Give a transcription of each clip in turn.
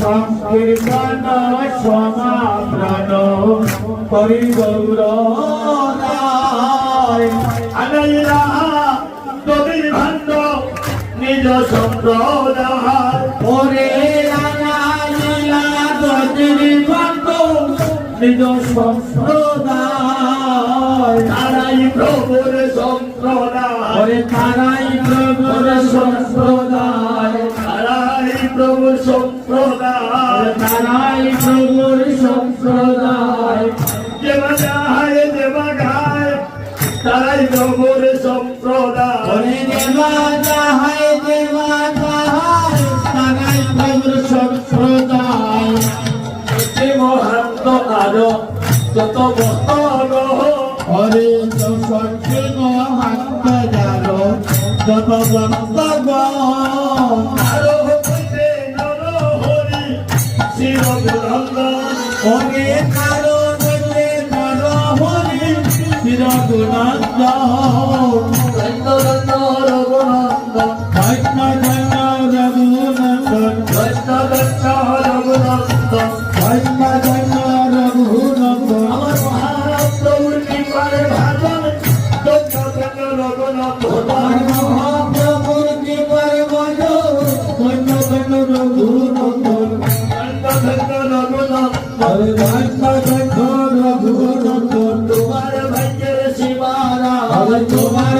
সংকীর্তন সমাপ্রাণ। হরি গৌর কবির ভান্ড নিজ সম্প্রদায়। ওরে নিজ সম্প্রদায়। তারাই প্রভুর সম্প্রদায়। তারাই প্রভুর সম্প্রদায়। তারাই প্রভু সম্প্রদায়। তারাই প্রভুর সম্প্রদায়। দেবা যায় দেবা গায় তারাই প্রভুর সম্প্রদায়। দেবা যাহাই দেবা যাহাই তারাই প্রভুর সম্প্রদায়। মহান্ত আরও যত বস্তর হরে সত্যি মহান্ত জালো যত বক্তব্য Allah তোমার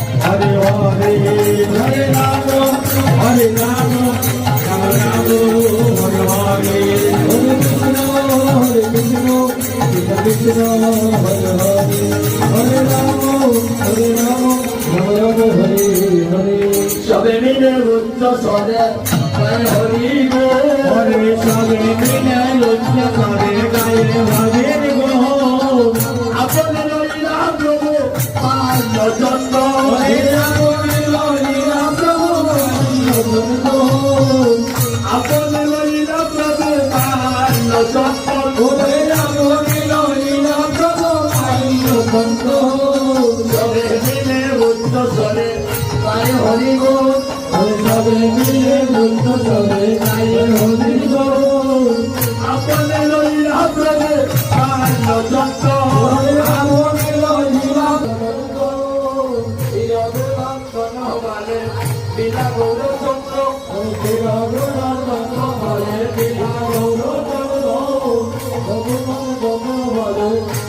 হরে হরে হরে রাম হরে রাম রাম রাম হরে হরে হরে কৃষ্ণ হরে কৃষ্ণ কৃষ্ণ কৃষ্ণ হরে হরে হরে রাম হরে রাম রাম রাম হরে হরে। সবে মিলে উচ্চ জয় হরি গো। হরে সবে মিলে লজ্জ করে গায়ে হরে গো। আপন লইলা প্রভু প্রভু আপন লইলা প্রভু পাঁচ চন্দ্র ওরে রাম লীলা প্রভু আইলো বন্ধ সবে মিলে স্বরে জয় হরি গো সবে মিলে বন্ধ সবে গায়ে হরি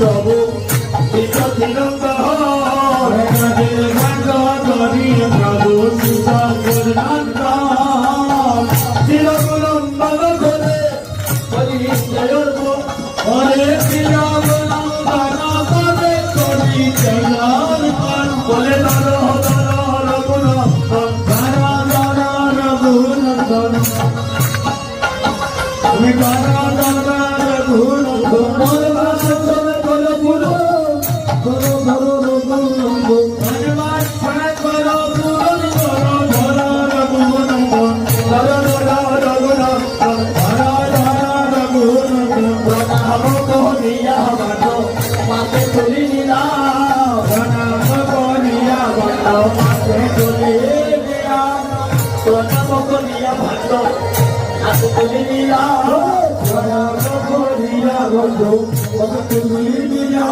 দেবো। প্রতিরঙ্গ করি প্রভু তিরকলম্বন করে হরি জয় হরে তিরকলম্বন করে করি জয় বলে ধর ধর রঘুন ধর ধর রঘুন ধর তুমি ধর ধর রঘুন তোমাকে চলে গিয়া প্রণাম করিয়া ভালো হাত তুলি দিয়া প্রণাম করিয়া বন্ধু তুমি দিয়া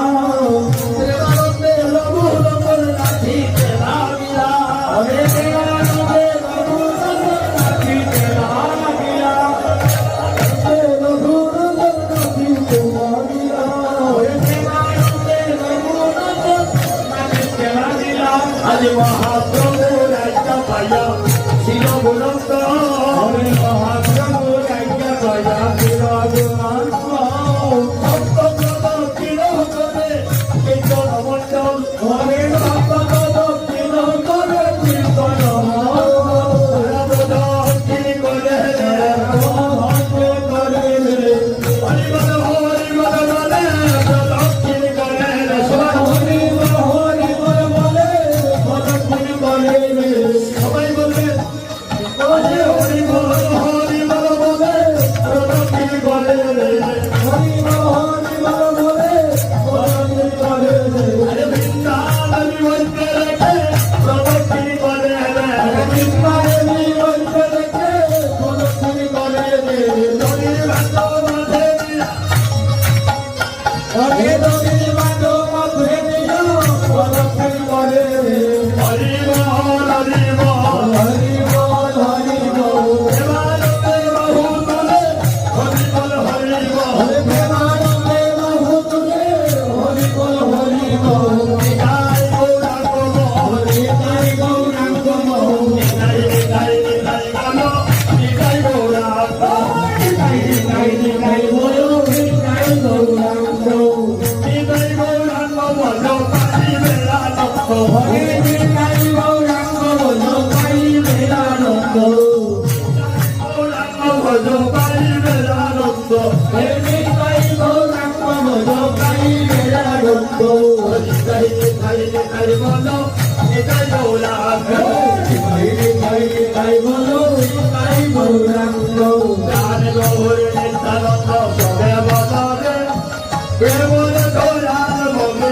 Dolar mı?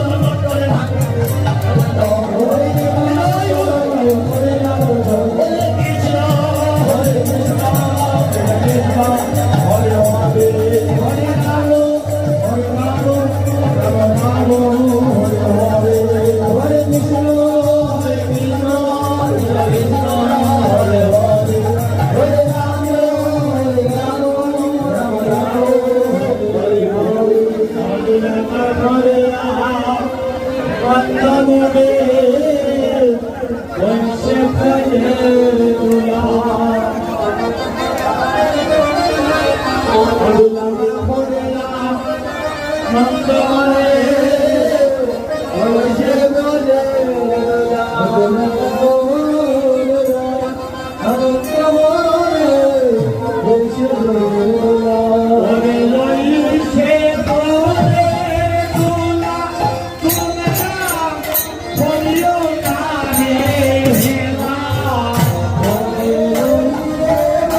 Oh,